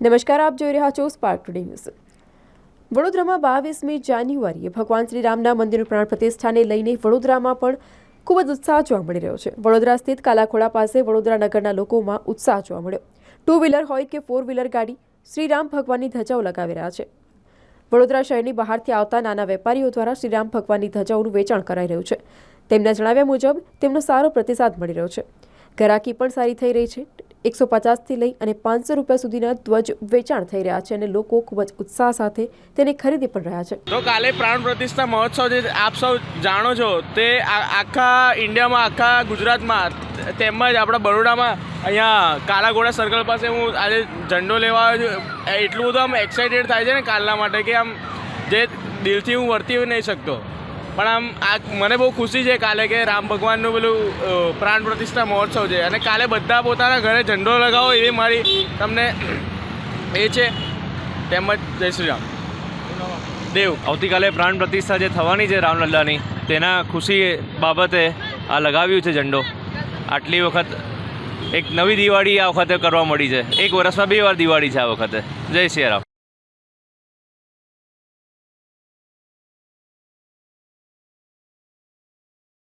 નમસ્કાર, આપ જોઈ રહ્યા છો સ્પાર્ક ટુડે ન્યૂઝ વડોદરામાં બાવીસમી જાન્યુઆરીએ ભગવાન શ્રી રામના મંદિરની પ્રાણ પ્રતિષ્ઠાને લઈને વડોદરામાં પણ ખૂબ જ ઉત્સાહ જોવા મળી રહ્યો છે. વડોદરા સ્થિત કાલાખોડા પાસે વડોદરા નગરના લોકોમાં ઉત્સાહ જોવા મળ્યો. ટુ વ્હીલર હોય કે ફોર વ્હીલર ગાડી, શ્રીરામ ભગવાનની ધજાઓ લગાવી રહ્યા છે. વડોદરા શહેરની બહારથી આવતા નાના વેપારીઓ દ્વારા શ્રીરામ ભગવાનની ધજાઓનું વેચાણ કરાઈ રહ્યું છે. તેમના જણાવ્યા મુજબ, તેમનો સારો પ્રતિસાદ મળી રહ્યો છે. ઘરાકી પણ સારી થઈ રહી છે. એકસો પચાસથી લઈ અને પાંચસો રૂપિયા સુધીના ધ્વજ વેચાણ થઈ રહ્યા છે અને લોકો ખૂબ જ ઉત્સાહ સાથે તેની ખરીદી પણ રહ્યા છે. તો કાલે પ્રાણ પ્રતિષ્ઠા મહોત્સવ જે આપ સૌ જાણો છો, તે આખા ઇન્ડિયામાં, આખા ગુજરાતમાં, તેમજ આપણા બરોડામાં, અહીંયા કાલાઘોડા સર્કલ પાસે હું આજે ઝંડો લેવા આવ્યો છું. એટલું બધું આમ એક્સાઇટેડ થાય છે ને કાલના માટે કે આમ જે દિલથી હું વર્તી નહીં શકતો. પણ આમ આ મને બહુ ખુશી છે કાલે કે રામ ભગવાનનું પેલું પ્રાણ પ્રતિષ્ઠા મહોત્સવ છે. અને કાલે બધા પોતાના ઘરે ઝંડો લગાવો એવી મારી તમને એ છે. તેમજ જય શ્રી રામ. દેવ. આવતીકાલે પ્રાણ પ્રતિષ્ઠા જે થવાની છે રામલલ્લાની તેના ખુશી બાબતે આ લગાવ્યું છે ઝંડો. આટલી વખત એક નવી દિવાળી આ વખતે કરવા મળી છે. એક વર્ષમાં બે વાર દિવાળી છે આ વખતે. જય શ્રી રામ.